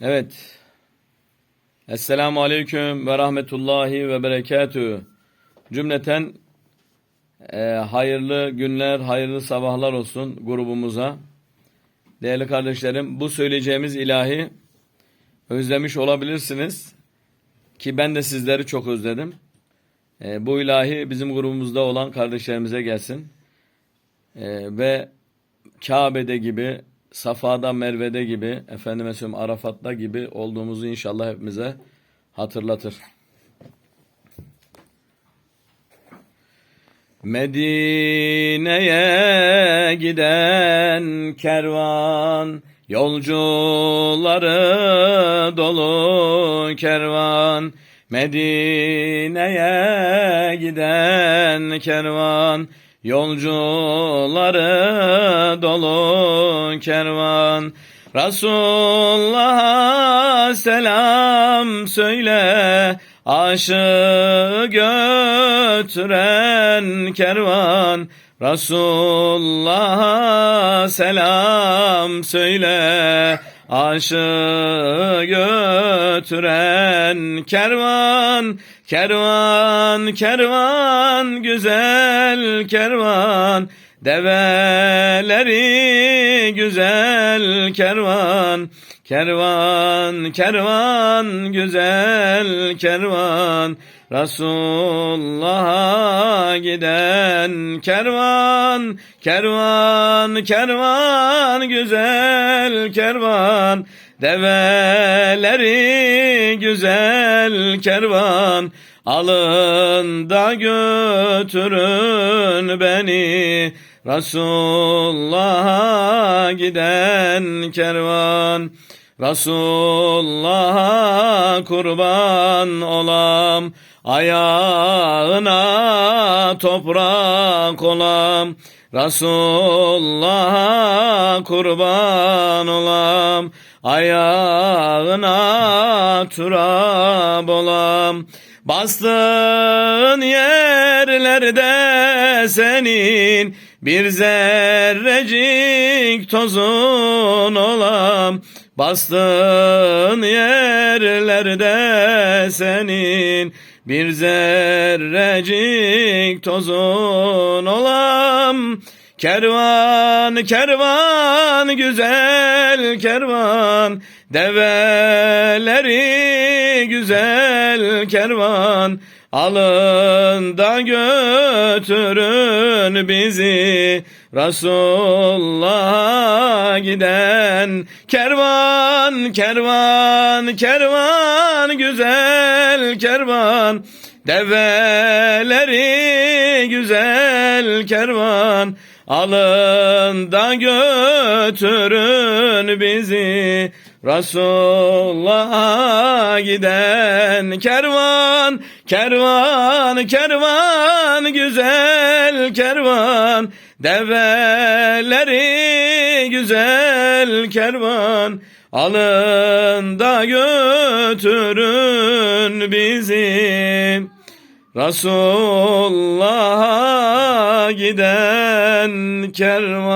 Evet. Esselamu Aleyküm ve Rahmetullahi ve Berekatühü. Cümleten e, hayırlı günler, hayırlı sabahlar olsun grubumuza. Değerli kardeşlerim, bu söyleyeceğimiz ilahi özlemiş olabilirsiniz. Ki ben de sizleri çok özledim. E, bu ilahi bizim grubumuzda olan kardeşlerimize gelsin. E, ve Kabe'de gibi, Safa'da, Merve'de gibi, efendime söyleyeyim Arafat'ta gibi olduğumuzu inşallah hepimize hatırlatır. Medine'ye giden kervan, yolcuları dolu kervan. Medine'ye giden kervan, Yolcuları dolu kervan. Resulullah'a selam söyle Aşı götüren kervan. Resulullah'a selam söyle Aşı götüren kervan Kervan, kervan, güzel kervan. Develeri güzel kervan Kervan, kervan, güzel kervan. Resulullah'a giden kervan Kervan, kervan, güzel kervan Develeri güzel kervan Alın da götürün beni. Resulullah'a giden kervan Resulullah'a kurban olam. Ayağına toprak olam Resulullah'a kurban olam Ayağına turab olam. Bastığın yerlerde senin bir zerrecik tozun olam. Bastığın yerlerde senin bir zerrecik tozun olam. Kervan, kervan, güzel kervan, develeri güzel kervan, alın da götürün bizi. Resulullah'a giden. Kervan, kervan, kervan, güzel kervan, develeri güzel kervan, Alın da götürün bizi Resulullah'a giden kervan Kervan, kervan, güzel kervan Develeri güzel kervan Alın da götürün bizi Resulullah'a giden kervan.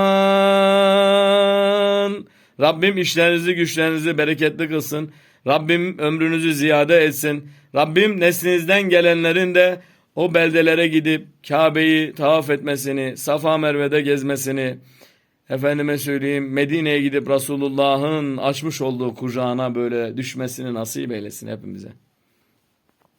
Rabbim işlerinizi güçlerinizi bereketli kılsın. Rabbim ömrünüzü ziyade etsin. Rabbim neslinizden gelenlerin de o beldelere gidip Kabe'yi tavaf etmesini, Safa Merve'de gezmesini, efendime söyleyeyim Medine'ye gidip Resulullah'ın açmış olduğu kucağına böyle düşmesini nasip eylesin hepimize.